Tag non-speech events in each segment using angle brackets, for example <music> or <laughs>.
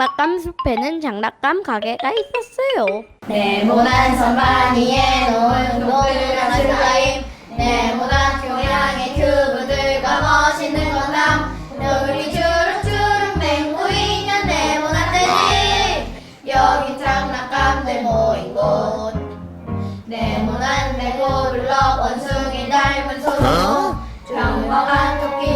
장난감 숲에는 장난감 가게가 있었어요. 네모난 선반 위에 놓은 노란 슬라임 네모난 교양의 큐브들과 멋있는 건담. 여기 주룩주룩 맹구 있는 네모난 돼지 여기 장난감들 모인 곳. 네모난 레고 블럭 원숭이 닮은 소도 평범한 토끼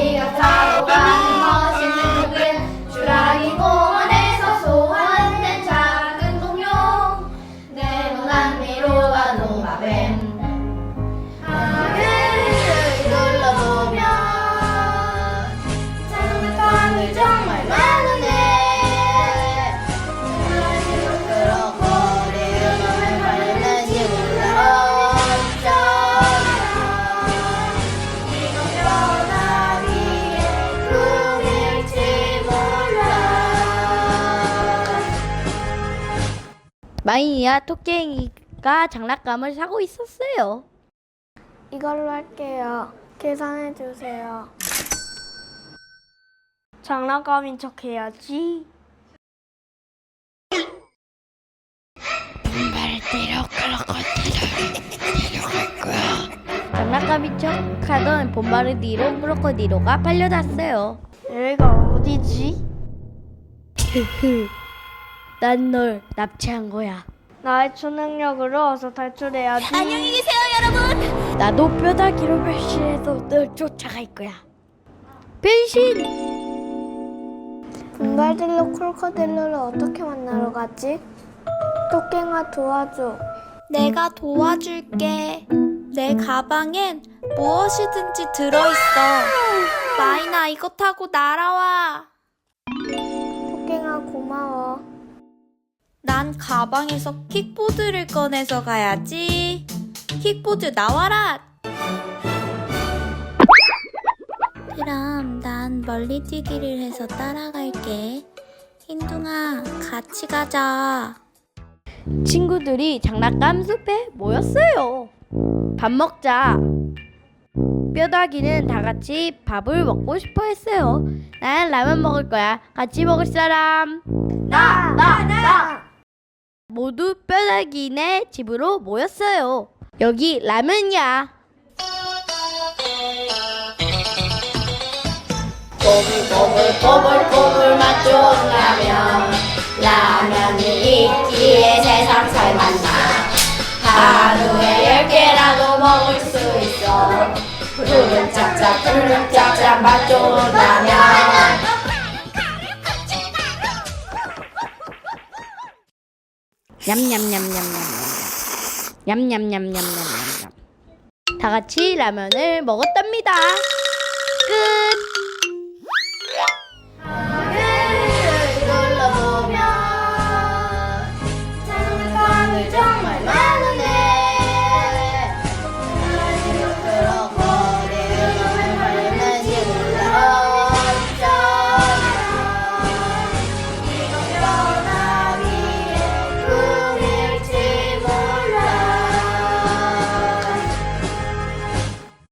마이야 토끼가 장난감을 사고 있었어요. 이걸로 할게요. 계산해 주세요. 장난감인 척 해야지. 장난감인 척 하던 본바르 뒤로 크로코디로가 팔려났어요. 여기가 어디지? <laughs> 난 널 납치한 거야. 나의 초능력으로 어서 탈출해야지. 나도 뼈다귀로 변신해서 널 쫓아갈 거야. 변신! 분갈딜로 콜코딜로를 어떻게 만나러 가지? 토깽아 도와줘. 내가 도와줄게. 내 가방엔 무엇이든지 들어있어. 마이나 이거 타고 날아와. 토깽아 고마워. 난 가방에서 킥보드를 꺼내서 가야지. 킥보드 나와라. 그럼 난 멀리 뛰기를 해서 따라갈게. 흰둥아, 같이 가자. 친구들이 장난감 숲에 모였어요. 밥 먹자. 뼈다귀는 다 같이 밥을 먹고 싶어 했어요. 난 라면 먹을 거야. 같이 먹을 사람. 나! 나! 나! 모두 뼈다귀네 집으로 모였어요. 여기 라면이야. 꼬불꼬불 꼬불꼬불 맛 좋은 라면 라면이 있기에 세상 살맛나 하루에 열 개라도 먹을 수 있어 푸르른 짭짭 푸르른 짭짭 맛 좋은 라면 냠냠냠냠냠냠. 냠냠냠냠냠냠. 다 같이 라면을 먹었답니다. 끝.